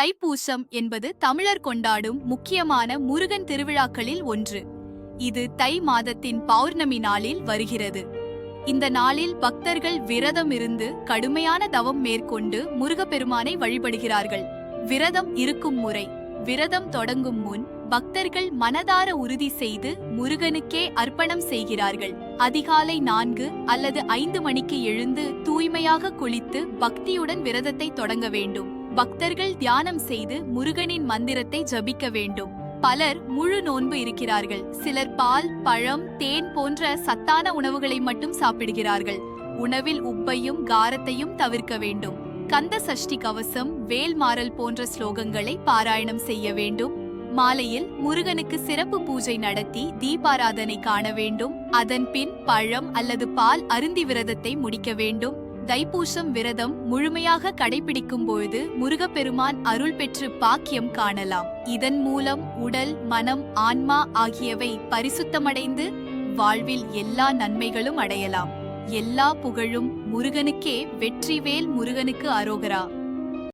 தைப்பூசம் என்பது தமிழர் கொண்டாடும் முக்கியமான முருகன் திருவிழாக்களில் ஒன்று. இது தை மாதத்தின் பௌர்ணமி நாளில் வருகிறது. இந்த நாளில் பக்தர்கள் விரதம் இருந்து கடுமையான தவம் மேற்கொண்டு முருகப்பெருமானை வழிபடுகிறார்கள். விரதம் இருக்கும் முறை விரதம் தொடங்கும் முன் பக்தர்கள் மனதார உறுதி செய்து முருகனுக்கே அர்ப்பணம் செய்கிறார்கள். அதிகாலை நான்கு அல்லது ஐந்து மணிக்கு எழுந்து தூய்மையாக குளித்து பக்தியுடன் விரதத்தை தொடங்க வேண்டும். பக்தர்கள் தியானம் செய்து முருகனின் மந்திரத்தை ஜபிக்க வேண்டும். பலர் முழு நோன்பு இருக்கிறார்கள். சிலர் பால் பழம் தேன் போன்ற சத்தான உணவுகளை மட்டும் சாப்பிடுகிறார்கள். உணவில் உப்பையும் காரத்தையும் தவிர்க்க வேண்டும். கந்த சஷ்டி கவசம் வேல்மாறல் போன்ற ஸ்லோகங்களை பாராயணம் செய்ய வேண்டும். மாலையில் முருகனுக்கு சிறப்பு பூஜை நடத்தி தீபாராதனை காண வேண்டும். அதன் பின் பழம் அல்லது பால் அருந்தி விரதத்தை முடிக்க வேண்டும். தைப்பூசம் விரதம் முழுமையாக கடைபிடிக்கும் பொழுது முருகப்பெருமான் அருள் பெற்று பாக்கியம் காணலாம். இதன் மூலம் உடல் மனம் ஆன்மா ஆகியவை பரிசுத்தமடைந்து வாழ்வில் எல்லா நன்மைகளும் அடையலாம். எல்லா புகழும் முருகனுக்கே வெற்றிவேல் முருகனுக்கு அரோகரா.